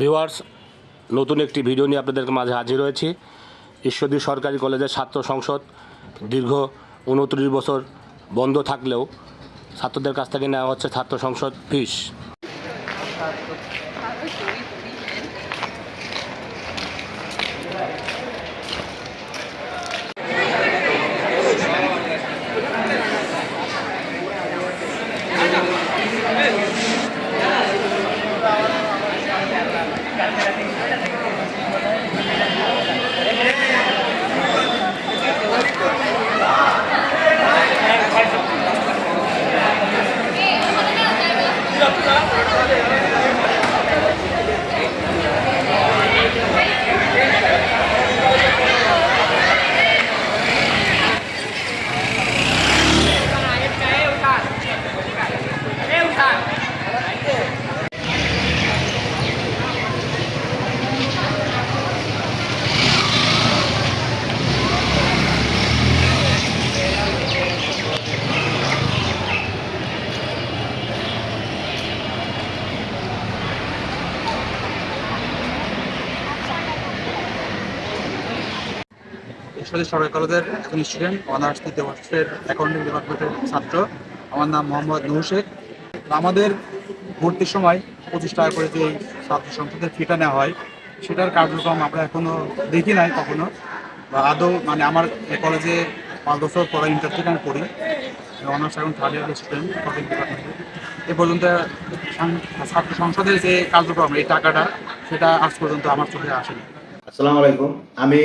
Viewers, নতুন একটি video নিয়ে আপনাদের মাঝে হাজির হয়েছি ঈশ্বরদী সরকারি কলেজের ছাত্র সংসদ দীর্ঘ উনত্রিশ বছর বন্ধ থাকলেও ছাত্রদের কাছ থেকে নেওয়া হচ্ছে ছাত্র সংসদ ফিস। ঈশ্বরী সরকারি কলেজের একজন স্টুডেন্ট অনার্স তৃতীয় বর্ষের অ্যাকাউন্টিং ডিপার্টমেন্টের ছাত্র। আমার নাম মোহাম্মদ নুর শেখ। আমাদের ভর্তির সময় পঁচিশ টাকা করে যে ছাত্র সংসদের ফিটা নেওয়া হয়, সেটার কার্যক্রম আমরা এখনও দেখি নাই কখনো। বা আদৌ মানে আমার কলেজে পাঁচ বছর পরে ইন্টার থেকে আমি পড়ি অনার্স এখন থার্ড ইয়ার স্টুডেন্ট অ্যাকাউন্টিং ডিপার্টমেন্টে এ পর্যন্ত ছাত্র সংসদের যে কার্যক্রম, এই টাকাটা, সেটা আজ পর্যন্ত আমার চোখে আসেনি। আসসালামু আলাইকুম। আমি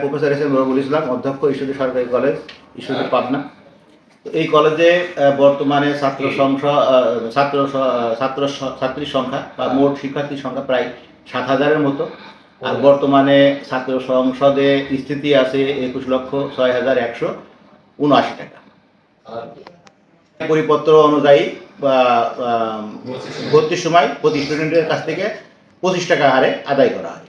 প্রফেসর এস এম রবুল ইসলাম অধ্যক্ষ ঈশ্বরী সরকারি কলেজ ঈশ্বরী পাবনা। তো এই কলেজে বর্তমানে ছাত্র সংখ্যা ছাত্র ছাত্র ছাত্রীর সংখ্যা বা মোট শিক্ষার্থীর সংখ্যা প্রায় সাত হাজারের মতো। আর বর্তমানে ছাত্র সংসদে স্থিতি আছে একুশ লক্ষ ছয় হাজার একশো উনআশি টাকা। পরিপত্র অনুযায়ী ভর্তির সময় প্রতি স্টুডেন্টের কাছ থেকে পঁচিশ টাকা হারে আদায় করা হয়।